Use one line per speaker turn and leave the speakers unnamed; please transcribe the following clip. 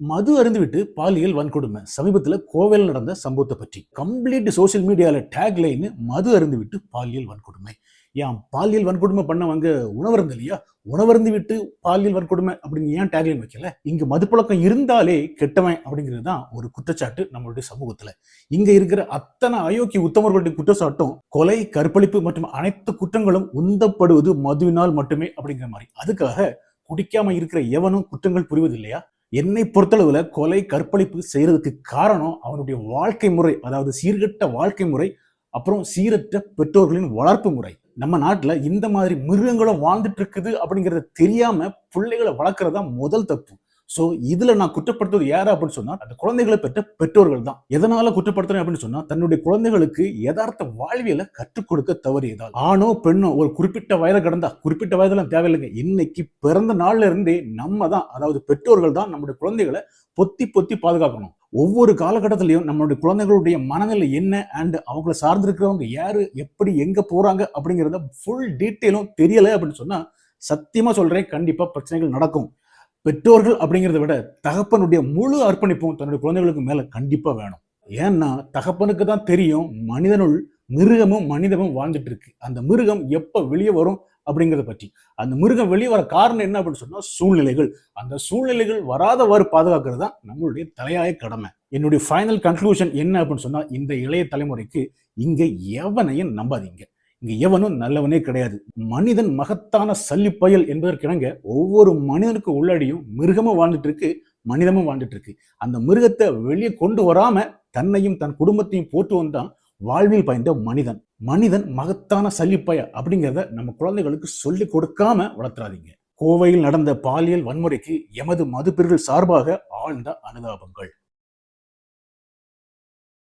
மது அருந்துவிட்டு பாலியல் வன்கொடுமை. சமீபத்தில் கோவையில் நடந்த சம்பவத்தை பற்றி. கம்ப்ளீட் சோஷியல் மீடியாவில் டேக் லைன் மது அருந்துவிட்டு பாலியல் வன்கொடுமை. ஏன் பாலியல் வன்கொடுமை பண்ணவங்க உணவருந்து இல்லையா உணவருந்து விட்டு பாலியல் வன்கொடுமை அப்படின்னு ஏன் டேக்லைன் வைக்கல? இங்க மதுப்பழக்கம் இருந்தாலே கெட்டவன் அப்படிங்கிறது தான் ஒரு குற்றச்சாட்டு நம்மளுடைய சமூகத்துல. இங்க இருக்கிற அத்தனை அயோக்கிய உத்தமர்களுடைய குற்றச்சாட்டும் கொலை கற்பழிப்பு மற்றும் அனைத்து குற்றங்களும் உந்தப்படுவது மதுவினால் மட்டுமே அப்படிங்கிற மாதிரி. அதுக்காக குடிக்காம இருக்கிற எவனும் குற்றங்கள் புரிவது இல்லையா என்னை பொறுத்தளவில் கொலை கற்பழிப்பு செய்யறதுக்கு காரணம் அவனுடைய வாழ்க்கை முறை அதாவது சீர்கெட்ட வாழ்க்கை முறை அப்புறம் சீரற்ற பெற்றோர்களின் வளர்ப்பு முறை. நம்ம நாட்டுல இந்த மாதிரி மிருகங்களும் வாழ்ந்துட்டு இருக்குது அப்படிங்கறது தெரியாம பிள்ளைகளை வளர்க்கறது தான் முதல் தப்பு. சோ இதுல நான் குற்றப்படுத்துவது யார் அப்படின்னு சொன்னா அந்த குழந்தைகளை பெற்ற பெற்றோர்கள் தான். எதனால குற்றப்படுத்துறேன் அப்படின்னு சொன்னா தன்னுடைய குழந்தைகளுக்கு யதார்த்த வாழ்வியலை கற்றுக் கொடுக்க தவறியதால். ஆணோ பெண்ணோ ஒரு குறிப்பிட்ட வயதை கடந்தா குறிப்பிட்ட வயதெல்லாம் தேவையில்லைங்க. இன்னைக்கு பிறந்த நாள்ல இருந்தே நம்ம தான் அதாவது பெற்றோர்கள் தான் நம்முடைய குழந்தைகளை பொத்தி பொத்தி பாதுகாக்கணும். ஒவ்வொரு காலகட்டத்திலையும் நம்மளுடைய குழந்தைகளுடைய மனநிலை என்ன அண்ட் அவங்கள சார்ந்திருக்கிறவங்க யாரு எப்படி எங்க போறாங்க அப்படிங்கிறத ஃபுல் டீட்டெயிலும் தெரியல அப்படின்னு சொன்னா சத்தியமா சொல்றேன் கண்டிப்பா பிரச்சனைகள் நடக்கும். பெற்றோர்கள் அப்படிங்கிறத விட தகப்பனுடைய முழு அர்ப்பணிப்பும் தன்னுடைய குழந்தைகளுக்கு மேல கண்டிப்பா வேணும். ஏன்னா தகப்பனுக்கு தான் தெரியும் மனிதனுள் மிருகமும் மனிதமும் வாழ்ந்துட்டு இருக்கு. அந்த மிருகம் எப்ப வெளியே வரும் அப்படிங்கிறத பற்றி அந்த மிருகம் வெளியே வர காரணம் என்ன அப்படின்னு சொன்னா சூழ்நிலைகள். அந்த சூழ்நிலைகள் வராதவாறு பாதுகாக்கிறது தான் நம்மளுடைய தலையாய கடமை. என்னுடைய ஃபைனல் கன்க்ளூஷன் என்ன அப்படின்னு சொன்னா இந்த இளைய தலைமுறைக்கு இங்க எவனையும் நம்பாதீங்க. இங்க எவனும் நல்லவனே கிடையாது. மனிதன் மகத்தான சல்லிப்பயல் என்பதற்கிணங்க ஒவ்வொரு மனிதனுக்கு உள்ளடியும் மிருகமும் வாழ்ந்துட்டு இருக்கு மனிதமும் வாழ்ந்துட்டு இருக்கு அந்த மிருகத்தை வெளியே கொண்டு வராம தன்னையும் தன் குடும்பத்தையும் போட்டுவன் தான் வாழ்வில் பயந்த மனிதன். மனிதன் மகத்தான சல்லிப்பய அப்படிங்கிறத நம்ம குழந்தைகளுக்கு சொல்லி கொடுக்காம வளர்த்துறாதீங்க. கோவையில் நடந்த பாலியல் வன்முறைக்கு எமது மதுப்பிரிவுகள் சார்பாக ஆழ்ந்த அனுதாபங்கள்.